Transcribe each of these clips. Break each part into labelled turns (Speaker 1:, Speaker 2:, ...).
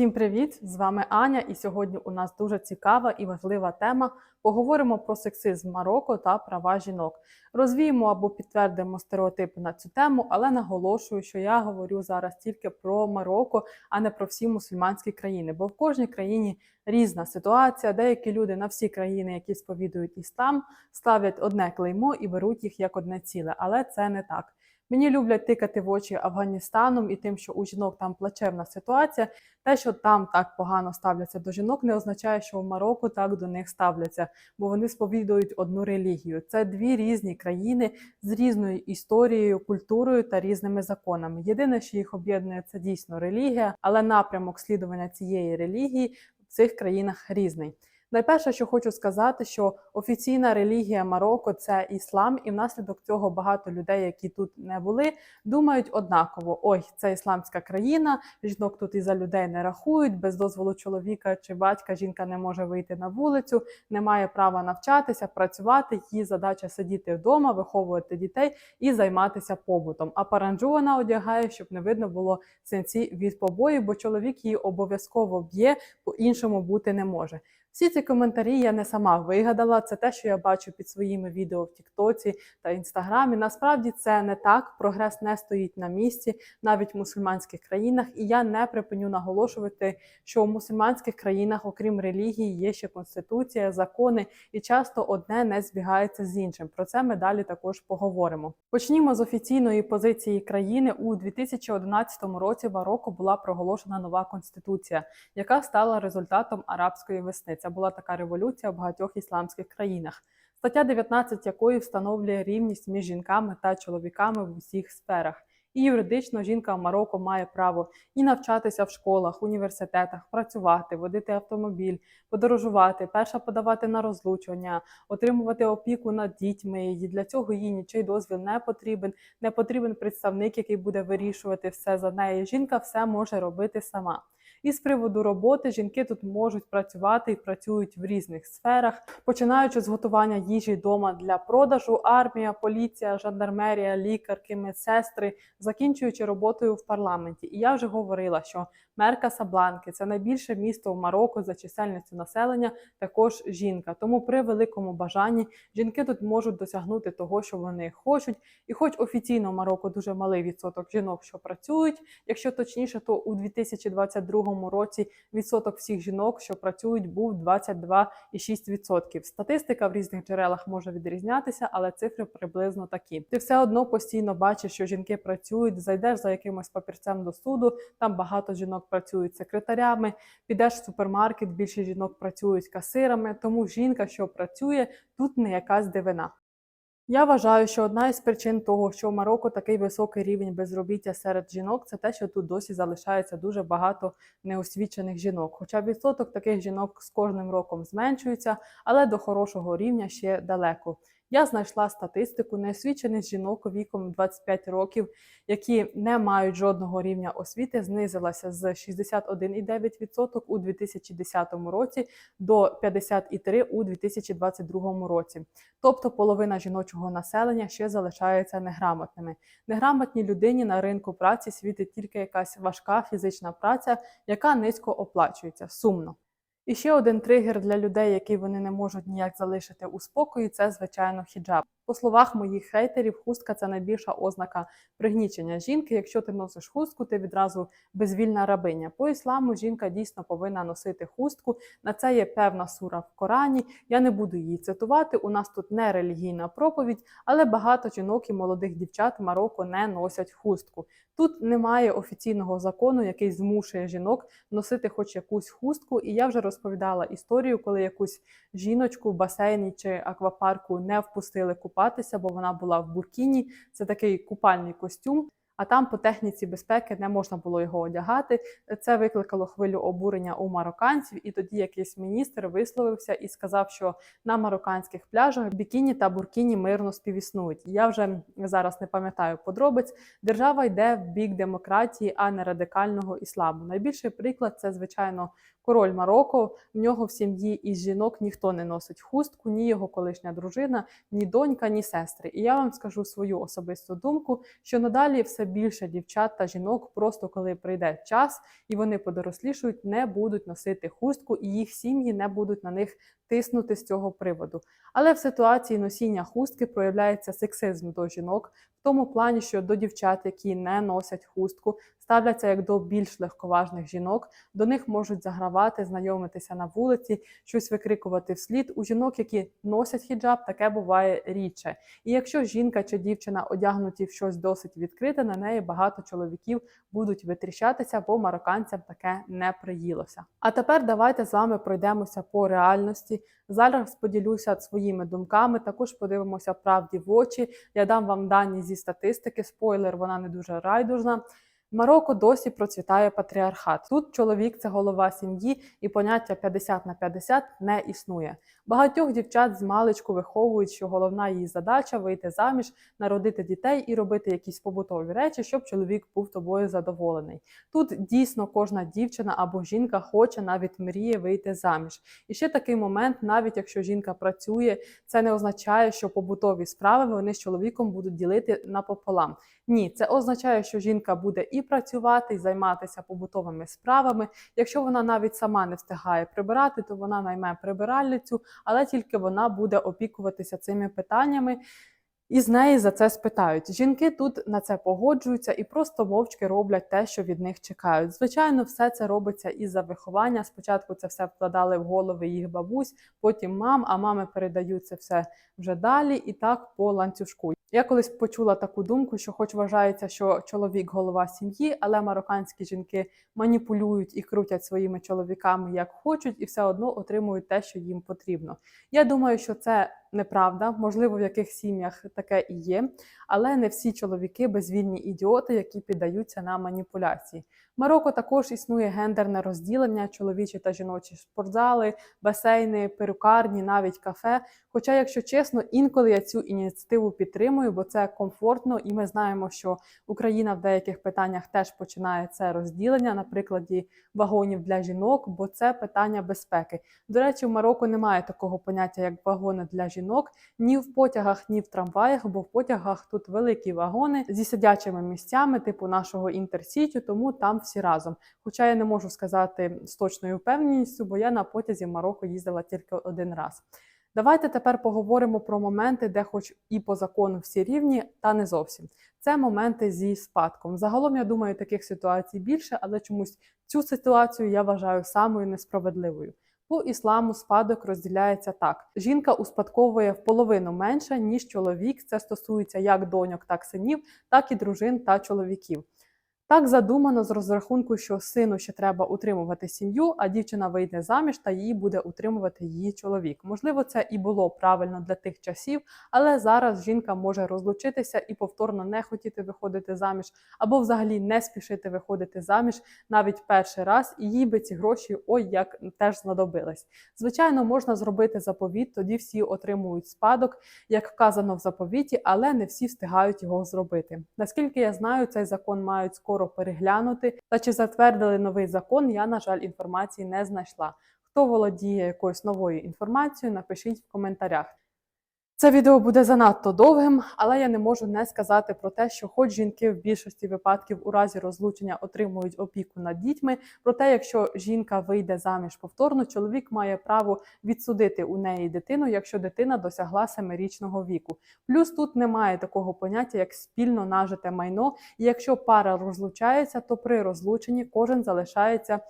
Speaker 1: Всім привіт! З вами Аня, і сьогодні у нас дуже цікава і важлива тема. Поговоримо про сексизм Марокко та права жінок. Розвіємо або підтвердимо стереотипи на цю тему, але наголошую, що я говорю зараз тільки про Марокко, а не про всі мусульманські країни. Бо в кожній країні різна ситуація. Деякі люди на всі країни, які сповідують іслам, ставлять одне клеймо і беруть їх як одне ціле, але це не так. Мені люблять тикати в очі Афганістаном і тим, що у жінок там плачевна ситуація. Те, що там так погано ставляться до жінок, не означає, що в Марокко так до них ставляться, бо вони сповідують одну релігію. Це дві різні країни з різною історією, культурою та різними законами. Єдине, що їх об'єднує, це дійсно релігія, але напрямок слідування цієї релігії в цих країнах різний. Найперше, що хочу сказати, що офіційна релігія Марокко це іслам, і внаслідок цього багато людей, які тут не були, думають однаково: ой, це ісламська країна, жінок тут і за людей не рахують, без дозволу чоловіка чи батька жінка не може вийти на вулицю, не має права навчатися, працювати. Її задача сидіти вдома, виховувати дітей і займатися побутом. А паранджу вона одягає, щоб не видно було сенсі від побоїв, бо чоловік її обов'язково б'є, по іншому бути не може. Всі ці коментарі я не сама вигадала. Це те, що я бачу під своїми відео в Тіктоці та Інстаграмі. Насправді це не так. Прогрес не стоїть на місці, навіть в мусульманських країнах. І я не припиню наголошувати, що в мусульманських країнах, окрім релігії, є ще конституція, закони, і часто одне не збігається з іншим. Про це ми далі також поговоримо. Почнімо з офіційної позиції країни у 2011 році. Марокко була проголошена нова конституція, яка стала результатом арабської весни. Це була така революція в багатьох ісламських країнах. Стаття 19 якої встановлює рівність між жінками та чоловіками в усіх сферах. І юридично жінка в Марокко має право і навчатися в школах, університетах, працювати, водити автомобіль, подорожувати, перша подавати на розлучення, отримувати опіку над дітьми. І для цього їй нічий дозвіл не потрібен. Не потрібен представник, який буде вирішувати все за неї. Жінка все може робити сама. І з приводу роботи жінки тут можуть працювати і працюють в різних сферах, починаючи з готування їжі вдома для продажу, армія, поліція, жандармерія, лікарки, медсестри, закінчуючи роботою в парламенті. І я вже говорила, що Мерка Сабланки це найбільше місто в Марокко за чисельністю населення, також жінка. Тому при великому бажанні жінки тут можуть досягнути того, що вони хочуть. І, хоч офіційно в Марокко дуже малий відсоток жінок, що працюють, якщо точніше, то у 2022 році відсоток всіх жінок, що працюють, був 22,6%. Статистика в різних джерелах може відрізнятися, але цифри приблизно такі. Ти все одно постійно бачиш, що жінки працюють, зайдеш за якимось папірцем до суду, там багато жінок працюють секретарями, підеш в супермаркет, більше жінок працюють касирами, тому жінка, що працює, тут не якась дивина. Я вважаю, що одна із причин того, що в Марокко такий високий рівень безробіття серед жінок, це те, що тут досі залишається дуже багато неосвічених жінок. Хоча відсоток таких жінок з кожним роком зменшується, але до хорошого рівня ще далеко. Я знайшла статистику неосвічених жінок віком 25 років, які не мають жодного рівня освіти, знизилася з 61,9% у 2010 році до 53% у 2022 році. Тобто половина жіночого населення ще залишаються неграмотними. Неграмотній людині на ринку праці світить тільки якась важка фізична праця, яка низько оплачується. Сумно. І ще один тригер для людей, який вони не можуть ніяк залишити у спокої, це звичайно хіджаб. По словах моїх хейтерів, хустка це найбільша ознака пригнічення жінки. Якщо ти носиш хустку, ти відразу безвільна рабиня. По ісламу жінка дійсно повинна носити хустку. На це є певна сура в Корані. Я не буду її цитувати. У нас тут не релігійна проповідь, але багато жінок і молодих дівчат Марокко не носять хустку. Тут немає офіційного закону, який змушує жінок носити хоч якусь хустку. І я вже розповідала історію, коли якусь жіночку в басейні чи аквапарку не впустили купатися, бо вона була в буркіні. Це такий купальний костюм. А там по техніці безпеки не можна було його одягати. Це викликало хвилю обурення у марокканців, і тоді якийсь міністр висловився і сказав, що на марокканських пляжах бікіні та буркіні мирно співіснують. Я вже зараз не пам'ятаю подробиць. Держава йде в бік демократії, а не радикального ісламу. Найбільший приклад це звичайно король Марокко. В нього в сім'ї із жінок ніхто не носить хустку, ні його колишня дружина, ні донька, ні сестри. І я вам скажу свою особисту думку, що надалі все більше дівчат та жінок, просто коли прийде час і вони подорослішують, не будуть носити хустку, і їх сім'ї не будуть на них тиснути з цього приводу. Але в ситуації носіння хустки проявляється сексизм до жінок в тому плані, що до дівчат, які не носять хустку, ставляться як до більш легковажних жінок. До них можуть загравати, знайомитися на вулиці, щось викрикувати вслід. У жінок, які носять хіджаб, таке буває рідше. І якщо жінка чи дівчина одягнуті в щось досить відкрите, на неї багато чоловіків будуть витріщатися, бо марокканцям таке не приїлося. А тепер давайте з вами пройдемося по реальності. Зараз поділюся своїми думками. Також подивимося правді в очі. Я дам вам дані зі статистики. Спойлер, вона не дуже райдужна. Марокко досі процвітає патріархат. Тут чоловік це голова сім'ї, і поняття 50 на 50 не існує. Багатьох дівчат з маличку виховують, що головна її задача вийти заміж, народити дітей і робити якісь побутові речі, щоб чоловік був тобою задоволений. Тут дійсно кожна дівчина або жінка хоче навіть мріє вийти заміж. І ще такий момент, навіть якщо жінка працює, це не означає, що побутові справи вони з чоловіком будуть ділити напополам. Ні, це означає, що жінка буде і працювати, і займатися побутовими справами. Якщо вона навіть сама не встигає прибирати, то вона найме прибиральницю, але тільки вона буде опікуватися цими питаннями. І з неї за це спитають. Жінки тут на це погоджуються і просто мовчки роблять те, що від них чекають. Звичайно, все це робиться із-за виховання. Спочатку це все вкладали в голови їх бабусь, потім мам, а мами передають це все вже далі, і так по ланцюжку. Я колись почула таку думку, що, хоч вважається, що чоловік голова сім'ї, але марокканські жінки маніпулюють і крутять своїми чоловіками як хочуть, і все одно отримують те, що їм потрібно. Я думаю, що це неправда. Можливо, в яких сім'ях таке і є, але не всі чоловіки безвільні ідіоти, які піддаються на маніпуляції. В Марокко також існує гендерне розділення, чоловічі та жіночі спортзали, басейни, перукарні, навіть кафе. Хоча, якщо чесно, інколи я цю ініціативу підтримую, бо це комфортно, і ми знаємо, що Україна в деяких питаннях теж починає це розділення, на прикладі вагонів для жінок, бо це питання безпеки. До речі, в Марокко немає такого поняття, як вагони для жінок, ні в потягах, ні в трамваях, бо в потягах тут великі вагони зі сидячими місцями, типу нашого інтерсіті, тому там всі разом. Хоча я не можу сказати з точною впевненістю, бо я на потязі в Марокко їздила тільки один раз. Давайте тепер поговоримо про моменти, де, хоч і по закону всі рівні, та не зовсім. Це моменти зі спадком. Загалом, я думаю, таких ситуацій більше, але чомусь цю ситуацію я вважаю самою несправедливою. По ісламу спадок розділяється так: жінка успадковує в половину менше, ніж чоловік. Це стосується як доньок, так синів, так і дружин та чоловіків. Так задумано з розрахунку, що сину ще треба утримувати сім'ю, а дівчина вийде заміж та її буде утримувати її чоловік. Можливо, це і було правильно для тих часів, але зараз жінка може розлучитися і повторно не хотіти виходити заміж, або взагалі не спішити виходити заміж навіть перший раз, і їй би ці гроші ой як теж знадобились. Звичайно, можна зробити заповіт, тоді всі отримують спадок, як вказано в заповіті, але не всі встигають його зробити. Наскільки я знаю, цей закон мають скоро переглянути. Та чи затвердили новий закон, я, на жаль, інформації не знайшла. Хто володіє якоюсь новою інформацією, напишіть в коментарях. Це відео буде занадто довгим, але я не можу не сказати про те, що, хоч жінки в більшості випадків у разі розлучення отримують опіку над дітьми, проте, якщо жінка вийде заміж повторно, чоловік має право відсудити у неї дитину, якщо дитина досягла семирічного віку. Плюс тут немає такого поняття, як спільно нажите майно. І якщо пара розлучається, то при розлученні кожен залишається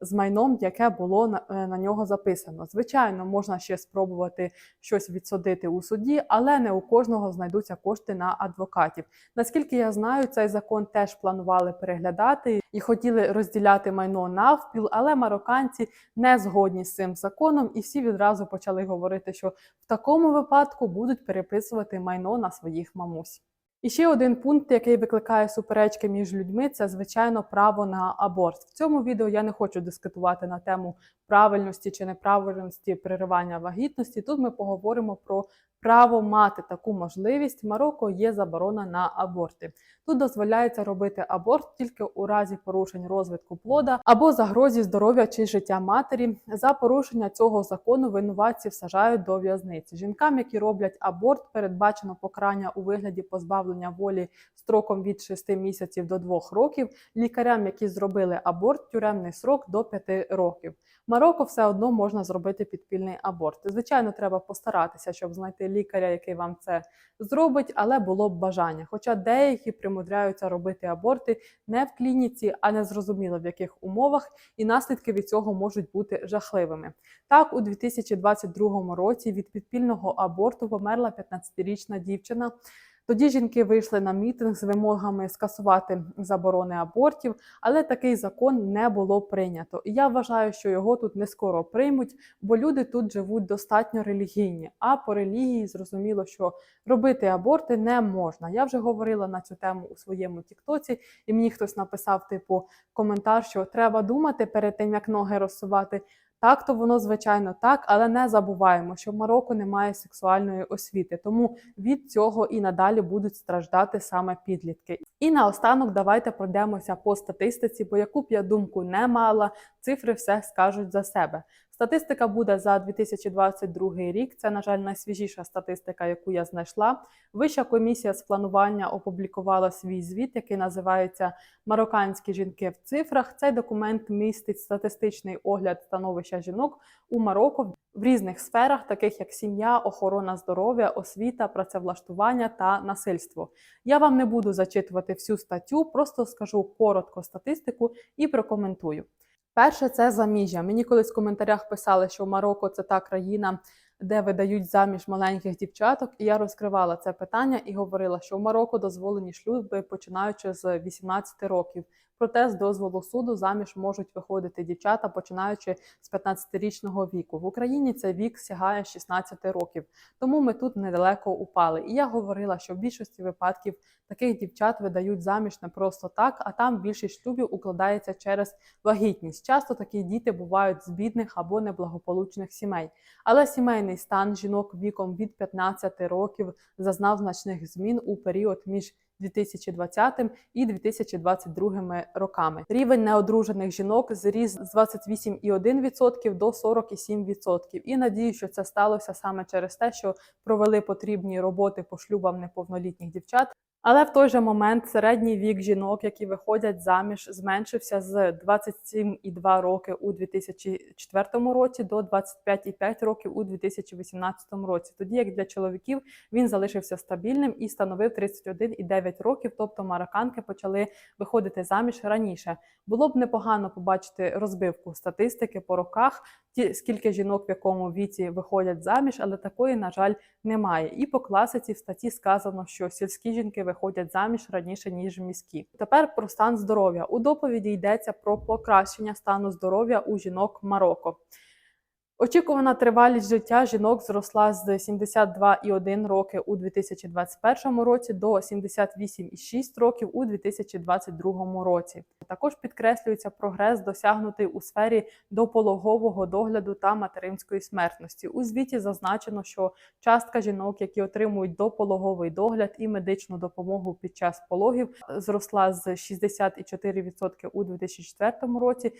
Speaker 1: з майном, яке було на, е, на нього записано. Звичайно, можна ще спробувати щось відсудити у суді, але не у кожного знайдуться кошти на адвокатів. Наскільки я знаю, цей закон теж планували переглядати і хотіли розділяти майно навпіл, але марокканці не згодні з цим законом, і всі відразу почали говорити, що в такому випадку будуть переписувати майно на своїх мамусь. І ще один пункт, який викликає суперечки між людьми, це звичайно право на аборт. В цьому відео я не хочу дискутувати на тему правильності чи неправильності переривання вагітності. Тут ми поговоримо про право мати таку можливість. В Марокко є заборона на аборти. Тут дозволяється робити аборт тільки у разі порушень розвитку плода або загрозі здоров'я чи життя матері. За порушення цього закону винуватців сажають до в'язниці. Жінкам, які роблять аборт, передбачено покарання у вигляді позбавлення позбавлення волі строком від 6 місяців до 2 років, лікарям, які зробили аборт, тюремний срок до 5 років. В Марокко все одно можна зробити підпільний аборт. Звичайно, треба постаратися, щоб знайти лікаря, який вам це зробить, але було б бажання. Хоча деякі примудряються робити аборти не в клініці, а не зрозуміло в яких умовах, і наслідки від цього можуть бути жахливими. Так, у 2022 році від підпільного аборту померла 15-річна дівчина. Тоді жінки вийшли на мітинг з вимогами скасувати заборони абортів, але такий закон не було прийнято. І я вважаю, що його тут не скоро приймуть, бо люди тут живуть достатньо релігійні. А по релігії зрозуміло, що робити аборти не можна. Я вже говорила на цю тему у своєму Тіктоці, і мені хтось написав, типу, коментар, що треба думати перед тим, як ноги розсувати. Так, то воно звичайно так, але не забуваємо, що в Марокко немає сексуальної освіти, тому від цього і надалі будуть страждати саме підлітки. І наостанок давайте пройдемося по статистиці, бо яку б я думку не мала, цифри все скажуть за себе. Статистика буде за 2022 рік. Це, на жаль, найсвіжіша статистика, яку я знайшла. Вища комісія з планування опублікувала свій звіт, який називається Марокканські жінки в цифрах. Цей документ містить статистичний огляд становища жінок у Марокко в різних сферах, таких як сім'я, охорона здоров'я, освіта, працевлаштування та насильство. Я вам не буду зачитувати всю статтю, просто скажу коротко статистику і прокоментую. Перше це заміжжя. Мені колись в коментарях писали, що Марокко це та країна, де видають заміж маленьких дівчаток. І я розкривала це питання і говорила, що в Марокко дозволені шлюби починаючи з 18 років. Проте з дозволу суду заміж можуть виходити дівчата, починаючи з 15-річного віку. В Україні цей вік сягає 16 років, тому ми тут недалеко упали. І я говорила, що в більшості випадків таких дівчат видають заміж не просто так, а там більшість шлюбів укладається через вагітність. Часто такі діти бувають з бідних або неблагополучних сімей. Але сімейний стан жінок віком від 15 років зазнав значних змін у період між 2020 і 2022 роками. Рівень неодружених жінок зріс з 28,1% до 47%. І надію, що це сталося саме через те, що провели потрібні роботи по шлюбам неповнолітніх дівчат. Але в той же момент середній вік жінок, які виходять заміж, зменшився з 27,2 роки у 2004 році до 25,5 років у 2018 році. Тоді як для чоловіків він залишився стабільним і становив 31,9 років. Тобто марокканки почали виходити заміж раніше. Було б непогано побачити розбивку статистики по роках, ті скільки жінок в якому віці виходять заміж, але такої, на жаль, немає. І по класиці в статті сказано, що сільські жінки виходять заміж раніше ніж міські. Тепер про стан здоров'я у доповіді йдеться про покращення стану здоров'я у жінок Марокко. Очікувана тривалість життя жінок зросла з 72,1 роки у 2021 році до 78,6 років у 2022 році. Також підкреслюється прогрес, досягнутий у сфері допологового догляду та материнської смертності. У звіті зазначено, що частка жінок, які отримують допологовий догляд і медичну допомогу під час пологів, зросла з 64% у 2004 році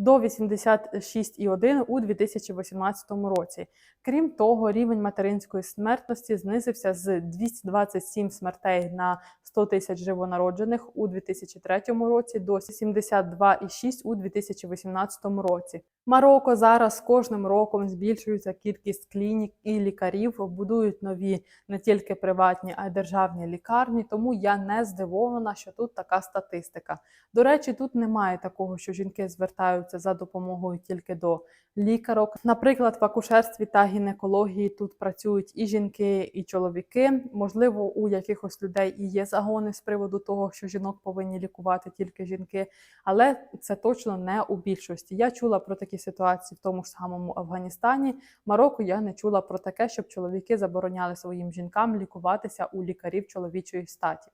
Speaker 1: до 86,1 у 2018 році. Крім того, рівень материнської смертності знизився з 227 смертей на 100 тисяч живонароджених у 2003 році до 72,6 у 2018 році. Марокко зараз кожним роком збільшується кількість клінік і лікарів, будують нові не тільки приватні, а й державні лікарні. Тому я не здивована, що тут така статистика. До речі, тут немає такого, що жінки звертаються за допомогою тільки до лікарок. Наприклад, в акушерстві та гінекології тут працюють і жінки, і чоловіки. Можливо, у якихось людей і є загони з приводу того, що жінок повинні лікувати тільки жінки, але це точно не у більшості. Я чула про такі ситуації в тому ж самому Афганістані. Марокко я не чула про таке, щоб чоловіки забороняли своїм жінкам лікуватися у лікарів чоловічої статі.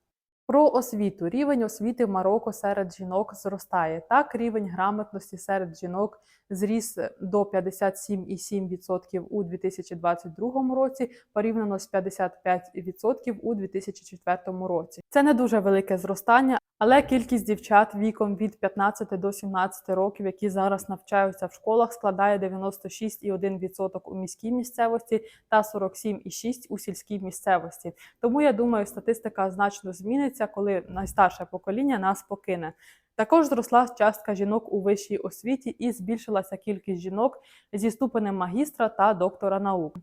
Speaker 1: Про освіту. Рівень освіти в Марокко серед жінок зростає. Так, рівень грамотності серед жінок зріс до 57,7% у 2022 році, порівняно з 55% у 2004 році. Це не дуже велике зростання, Але кількість дівчат віком від 15 до 17 років, які зараз навчаються в школах, складає 96,1% у міській місцевості та 47,6% у сільській місцевості. Тому я думаю, статистика значно зміниться, коли найстарше покоління нас покине. Також зросла частка жінок у вищій освіті і збільшилася кількість жінок зі ступенем магістра та доктора наук.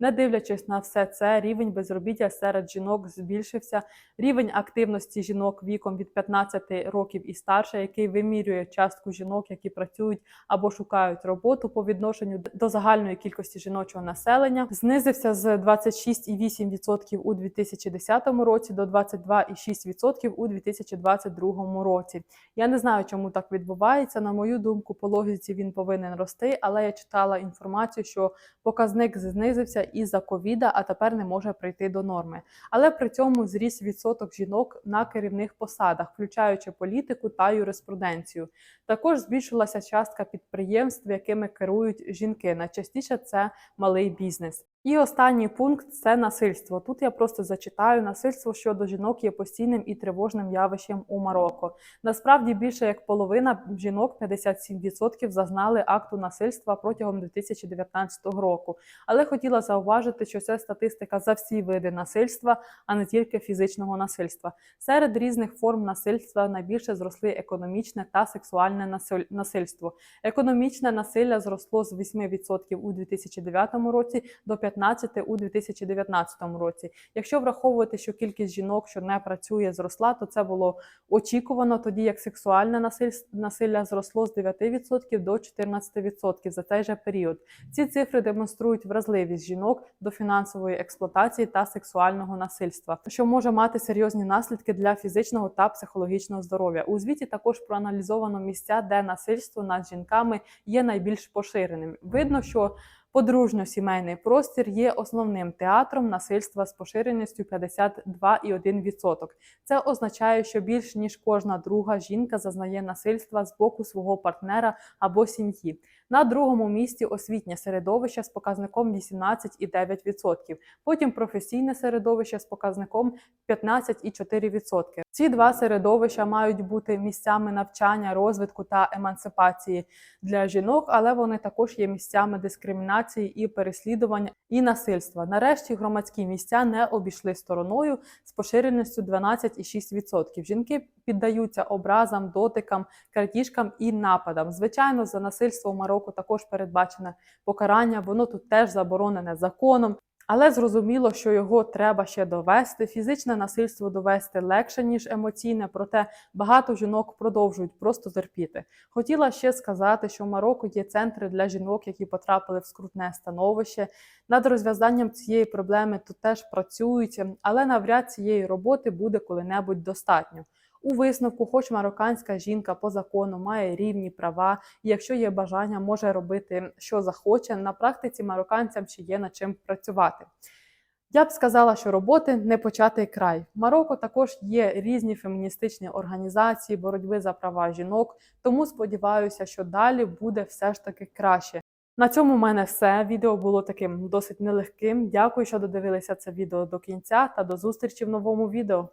Speaker 1: Не дивлячись на все це, рівень безробіття серед жінок збільшився. Рівень активності жінок віком від 15 років і старше, який вимірює частку жінок, які працюють або шукають роботу по відношенню до загальної кількості жіночого населення, знизився з 26,8% у 2010 році до 22,6% у 2022 році. Я не знаю, чому так відбувається. На мою думку, по логіці він повинен рости, але я читала інформацію, що показник знизився із-за ковіда, а тепер не може прийти до норми. Але при цьому зріс відсоток жінок на керівних посадах, включаючи політику та юриспруденцію. Також збільшилася частка підприємств, якими керують жінки. Найчастіше це малий бізнес. І останній пункт це насильство. Тут я просто зачитаю насильство щодо жінок є постійним і тривожним явищем у Марокко. Насправді більше як половина жінок, 57%, зазнали акту насильства протягом 2019 року. Але хотіла зауважити, що це статистика за всі види насильства, а не тільки фізичного насильства. Серед різних форм насильства найбільше зросли економічне та сексуальне насильство. Економічне насилля зросло з 8% у 2009 році до 15% у 2019 році. Якщо враховувати, що кількість жінок, що не працює, зросла, то це було очікувано, тоді як сексуальне насиль- насилля зросло з 9% до 14% за цей же період. Ці цифри демонструють вразливість жінок до фінансової експлуатації та сексуального насильства, що може мати серйозні наслідки для фізичного та психологічного здоров'я. У звіті також проаналізовано місця, де насильство над жінками є найбільш поширеним. Видно, що Подружньо-сімейний простір є основним театром насильства з поширеністю 52,1%. Це означає, що більш ніж кожна друга жінка зазнає насильства з боку свого партнера або сім'ї. На другому місці освітнє середовище з показником 18,9%. Потім професійне середовище з показником 15,4%. Ці два середовища мають бути місцями навчання, розвитку та емансипації для жінок, але вони також є місцями дискримінації і переслідування і насильства. Нарешті громадські місця не обійшли стороною з поширеністю 12,6%. Жінки піддаються образам, дотикам, крадіжкам і нападам. Звичайно, за насильство в Марокко також передбачене покарання. Воно тут теж заборонене законом. Але зрозуміло, що його треба ще довести. Фізичне насильство довести легше ніж емоційне, проте багато жінок продовжують просто терпіти. Хотіла ще сказати, що в Марокко є центри для жінок, які потрапили в скрутне становище. Над розв'язанням цієї проблеми тут теж працюють, але навряд цієї роботи буде коли-небудь достатньо. У висновку, хоч марокканська жінка по закону має рівні права, і якщо є бажання, може робити що захоче. На практиці марокканцям ще є над чим працювати. Я б сказала, що роботи не початий край. В Марокко також є різні феміністичні організації боротьби за права жінок, тому сподіваюся, що далі буде все ж таки краще. На цьому в мене все. Відео було таким досить нелегким. Дякую, що додивилися це відео до кінця та до зустрічі в новому відео.